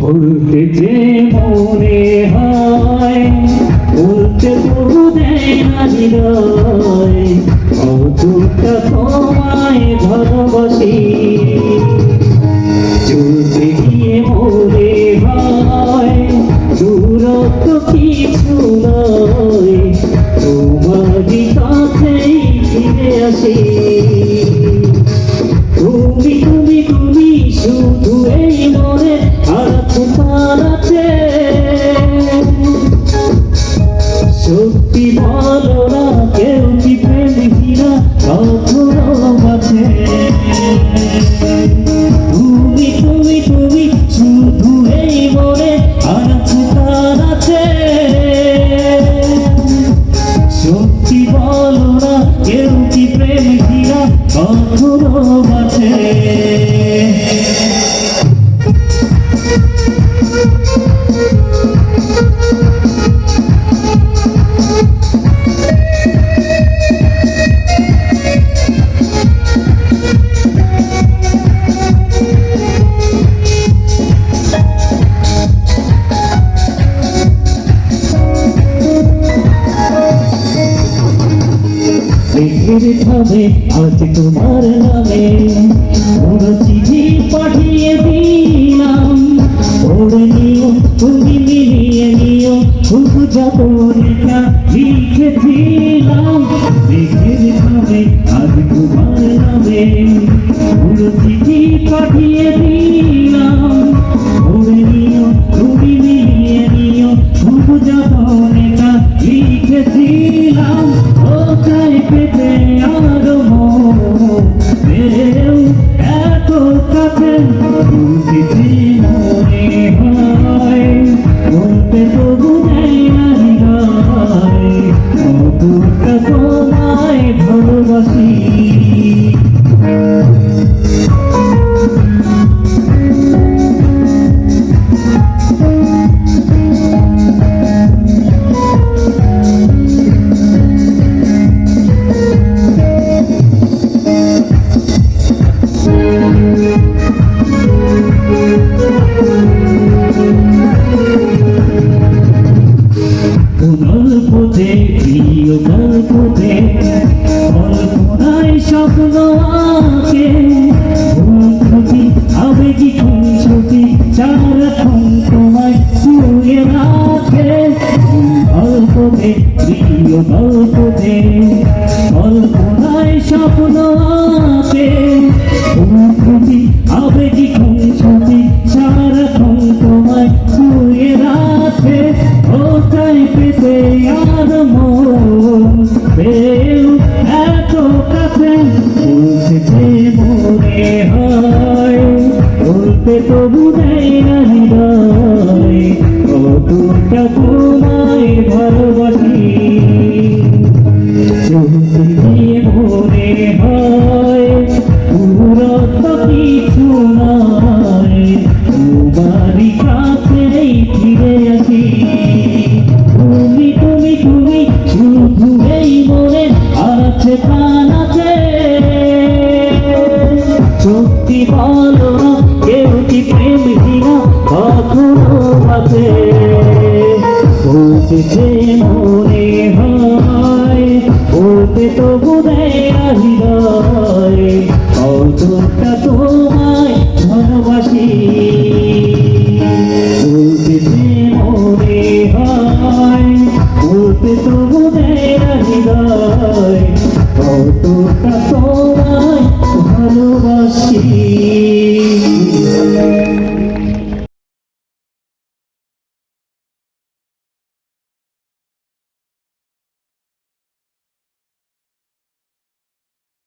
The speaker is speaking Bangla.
বলতে যে মনে হয়, বলতে তবু দেয় না হৃদয়। কতটা তোমায় ভালোবাসি। চলতে গিয়ে মনে হয়, দূরত্ব কিছু নয়। তোমারই কাছেই ফিরে আসি। লিখে হবে আজ তোমার নামে ওর চিঠি পাঠিয়ে দিলাম। ওরে নিও, তুমি মিলিয়ে নিও খুব যতটা লিখেছিলাম লিখে হবে আজ তোমার নামে ওর চিঠি পাঠিয়ে দিলাম। ওরে নিও, তুমি মিলিয়ে নিও খুব যতটা লিখেছিলাম চাই পেতে আরও মেরেও এত কাছে গল্পতে প্রিয় গল্পতে কল্পনায় স্বপ্ন আঁকে। ভূমি আবেগী খুঁজতি সারাক্ষণ তোমায় শুয়ে রাখে। গল্পতে মন পেও এত কাছে, বলতে মনে হয়, বলতে তবু নেই না হৃদয়। কতটা তোমায় ভালোবাসি যে মনে হয়, বলতে তো বোধে হৃদয় কতটা তোমায় ভালোবাসি। বলতে যে মনে হয়, বলতে তো বোধে হৃদয় কতটা